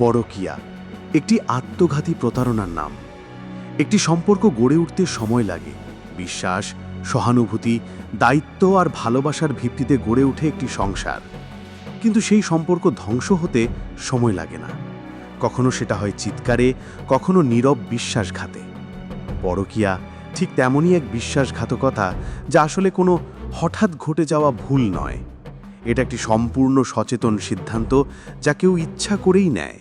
পরকিয়া, একটি আত্মঘাতী প্রতারণার নাম। একটি সম্পর্ক গড়ে উঠতে সময় লাগে। বিশ্বাস, সহানুভূতি, দায়িত্ব আর ভালোবাসার ভিত্তিতে গড়ে ওঠে একটি সংসার। কিন্তু সেই সম্পর্ক ধ্বংস হতে সময় লাগে না। কখনো সেটা হয় চিৎকারে, কখনো নীরব বিশ্বাসঘাতে। পরকিয়া ঠিক তেমনই এক বিশ্বাসঘাতকতা যা আসলে কোনো হঠাৎ ঘটে যাওয়া ভুল নয়। এটা একটি সম্পূর্ণ সচেতন সিদ্ধান্ত যা কেউ ইচ্ছা করেই নেয়।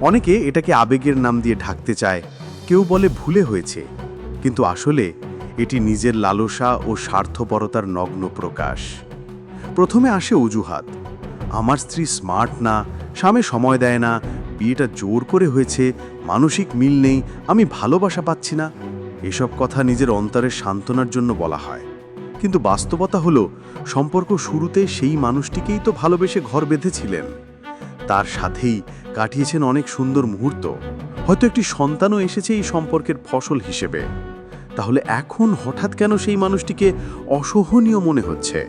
অনেকে এটাকে আবেগের নাম দিয়ে ঢাকতে চায়। কেউ বলে ভুলে হয়েছে। কিন্তু আসলে এটি নিজের লালসা ও স্বার্থপরতার নগ্ন প্রকাশ। প্রথমে আসে অজুহাত। আমার স্ত্রী স্মার্ট না, স্বামী সময় দেয় না, বিয়েটা জোর করে হয়েছে, মানসিক মিল নেই, আমি ভালোবাসা পাচ্ছি না। এসব কথা নিজের অন্তরের সান্ত্বনার জন্য বলা হয়। কিন্তু বাস্তবতা হলো, সম্পর্ক শুরুতে সেই মানুষটিকেই তো ভালোবেসে ঘর বেঁধেছিলেন। তার সাথেই কাটিয়েছেন অনেক সুন্দর মুহূর্ত। হয়তো একটি সন্তানও এসেছে এই সম্পর্কের ফসল হিসেবে। তাহলে এখন হঠাৎ কেন সেই মানুষটিকে অসহনীয় মনে হচ্ছে?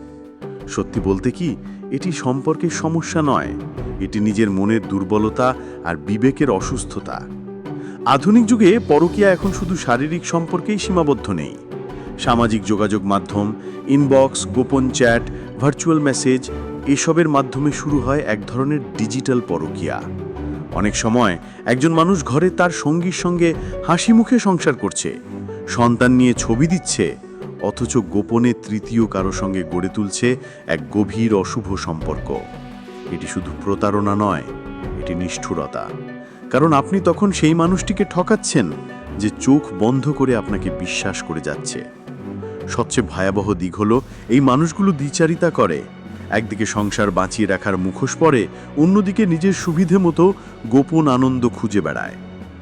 সত্যি বলতে কি, এটি সম্পর্কের সমস্যা নয়। এটি নিজের মনের দুর্বলতা আর বিবেকের অসুস্থতা। আধুনিক যুগে পরকীয়া এখন শুধু শারীরিক সম্পর্কেই সীমাবদ্ধ নেই। সামাজিক যোগাযোগ মাধ্যম ইনবক্স গোপন চ্যাট ভার্চুয়াল মেসেজ এসবের মাধ্যমে শুরু হয় এক ধরনের ডিজিটাল পরকীয়া। অনেক সময় একজন মানুষ ঘরে তার সঙ্গীর সঙ্গে হাসি মুখে সংসার করছে, সন্তান নিয়ে ছবি দিচ্ছে, অথচ গোপনে তৃতীয় কারও সঙ্গে গড়ে তুলছে এক গভীর অশুভ সম্পর্ক। এটি শুধু প্রতারণা নয়, এটি নিষ্ঠুরতা। কারণ আপনি তখন সেই মানুষটিকে ঠকাচ্ছেন যে চোখ বন্ধ করে আপনাকে বিশ্বাস করে যাচ্ছে। সবচেয়ে ভয়াবহ দিক হলো, এই মানুষগুলো দ্বিচারিতা করে একদিকে সংসার বাঁচিয়ে রাখার মুখোশ পরে, অন্যদিকে নিজের সুবিধে মতো গোপন আনন্দ খুঁজে বেড়ায়।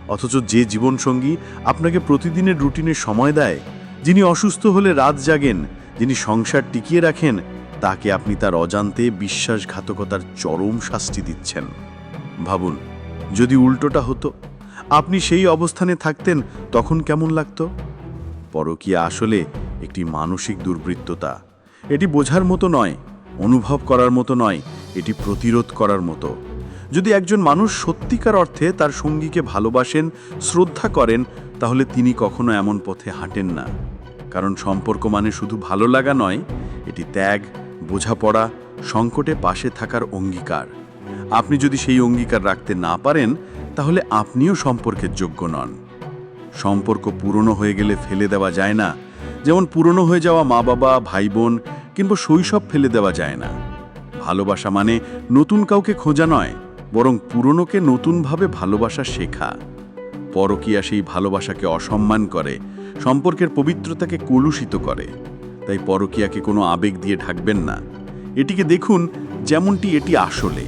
অথচ যে জীবনসঙ্গী আপনাকে প্রতিদিনের রুটিনে সময় দেয়, যিনি অসুস্থ হলে রাত জাগেন, যিনি সংসার টিকিয়ে রাখেন, তাকে আপনি তার অজান্তে বিশ্বাসঘাতকতার চরম শাস্তি দিচ্ছেন। ভাবুন, যদি উল্টোটা হতো, আপনি সেই অবস্থানে থাকতেন, তখন কেমন লাগত? পরকীয়া আসলে একটি মানসিক দুর্বৃত্ততা। এটি বোঝার মতো নয় অনুভব করার মতো নয়, এটি প্রতিরোধ করার মতো। যদি একজন মানুষ সত্যিকার অর্থে তার সঙ্গীকে ভালোবাসেন, শ্রদ্ধা করেন, তাহলে তিনি কখনো এমন পথে হাঁটেন না। কারণ সম্পর্ক মানে শুধু ভালো লাগা নয়, এটি ত্যাগ, বোঝাপড়া, সংকটে পাশে থাকার অঙ্গীকার। আপনি যদি সেই অঙ্গীকার রাখতে না পারেন, তাহলে আপনিও সম্পর্কের যোগ্য নন। সম্পর্ক পুরনো হয়ে গেলে ফেলে দেওয়া যায় না। যেমন পুরনো হয়ে যাওয়া মা বাবা ভাই বোন কিংবা শৈশব ফেলে দেওয়া যায় না। ভালোবাসা মানে নতুন কাউকে খোঁজা নয়, বরং পুরনোকে নতুনভাবে ভালোবাসা শেখা। পরকীয়া সেই ভালোবাসাকে অসম্মান করে, সম্পর্কের পবিত্রতাকে কলুষিত করে। তাই পরকীয়াকে কোনো আবেগ দিয়ে ঢাকবেন না। এটিকে দেখুন যেমনটি এটি আসলে।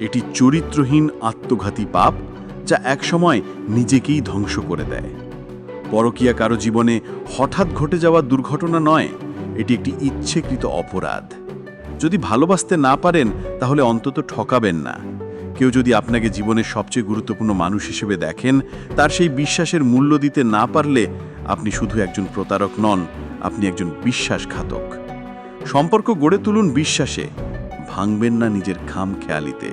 এটি চরিত্রহীন আত্মঘাতী পাপ যা একসময় নিজেকেই ধ্বংস করে দেয়। পরকীয়া কারও জীবনে হঠাৎ ঘটে যাওয়া দুর্ঘটনা নয় এটি একটি ইচ্ছেকৃত অপরাধ। যদি ভালোবাসতে না পারেন, তাহলে অন্তত ঠকাবেন না। কেউ যদি আপনাকে জীবনের সবচেয়ে গুরুত্বপূর্ণ মানুষ হিসেবে দেখেন, তার সেই বিশ্বাসের মূল্য দিতে না পারলে আপনি শুধু একজন প্রতারক নন, আপনি একজন বিশ্বাসঘাতক। সম্পর্ক গড়ে তুলুন বিশ্বাসে, ভাঙবেন না নিজের খাম খেয়ালিতে